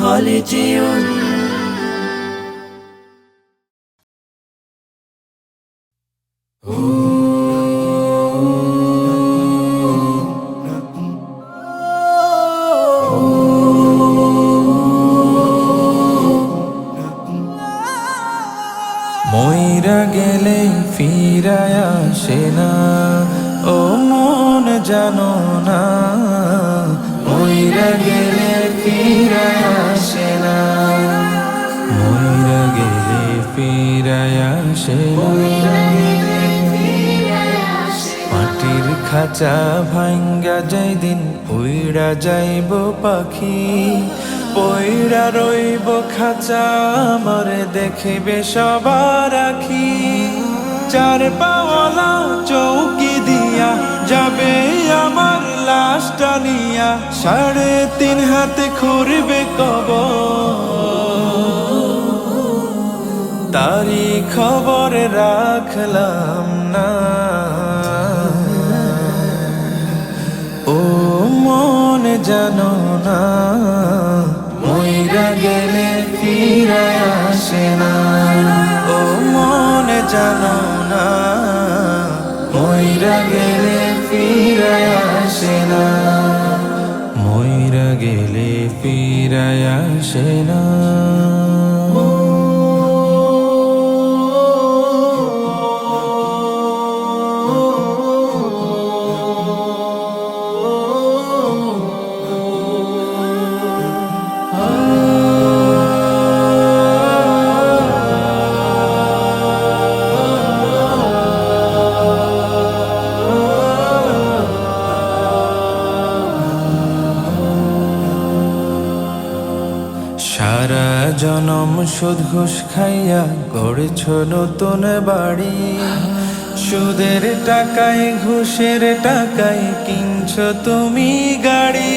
হলে যেও ময়রা গেলে ফিরায় আসে না ও মন জানো না। ময়রা গেলে খাঁচা ভাঙ্গা যাই দিন উইড়া যাইব পাখি, পইড়া রইব খাঁচা, আমারে দেখিবে সবার আখি। চার পাওয়ালা চৌকি দিয়া যাবে আমার লাশটা নিয়া, সাড়ে তিন হাতে খুরবে কব তারি খবর রাখলাম জানো না। মইরা গেলে ফিরে আসে না। ও মন জানো না। মইরা গেলে ফিরে আসে না। মইরা গেলে ফিরে আসে না। জনম সুদ ঘুষ খাইয়া গড়েছ নতুন বাড়ি। সুদের টাকায়, ঘুষের টাকায় কিনছ তুমি গাড়ি।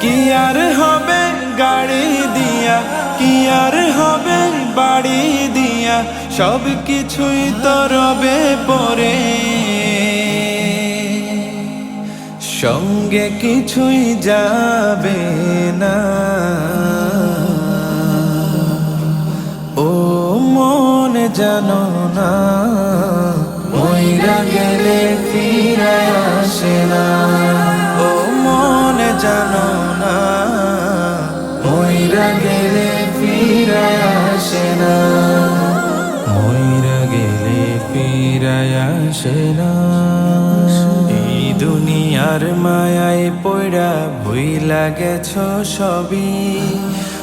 কি আর হবে গাড়ি দিয়া, কি আর হবে বাড়ি দিয়া, সব কিছুই তো রবে পরে। সঙ্গে কিছুই যাবে না। জানো না। মইরা গেলে ফিরায় আসে না। ও মন জানো না। মইরা গেলে ফিরায় আসে না। মইরা গেলে ফিরায় আসে না। দুনিয়ার মায়ায় পড়া ভুইলা গেছ সবই।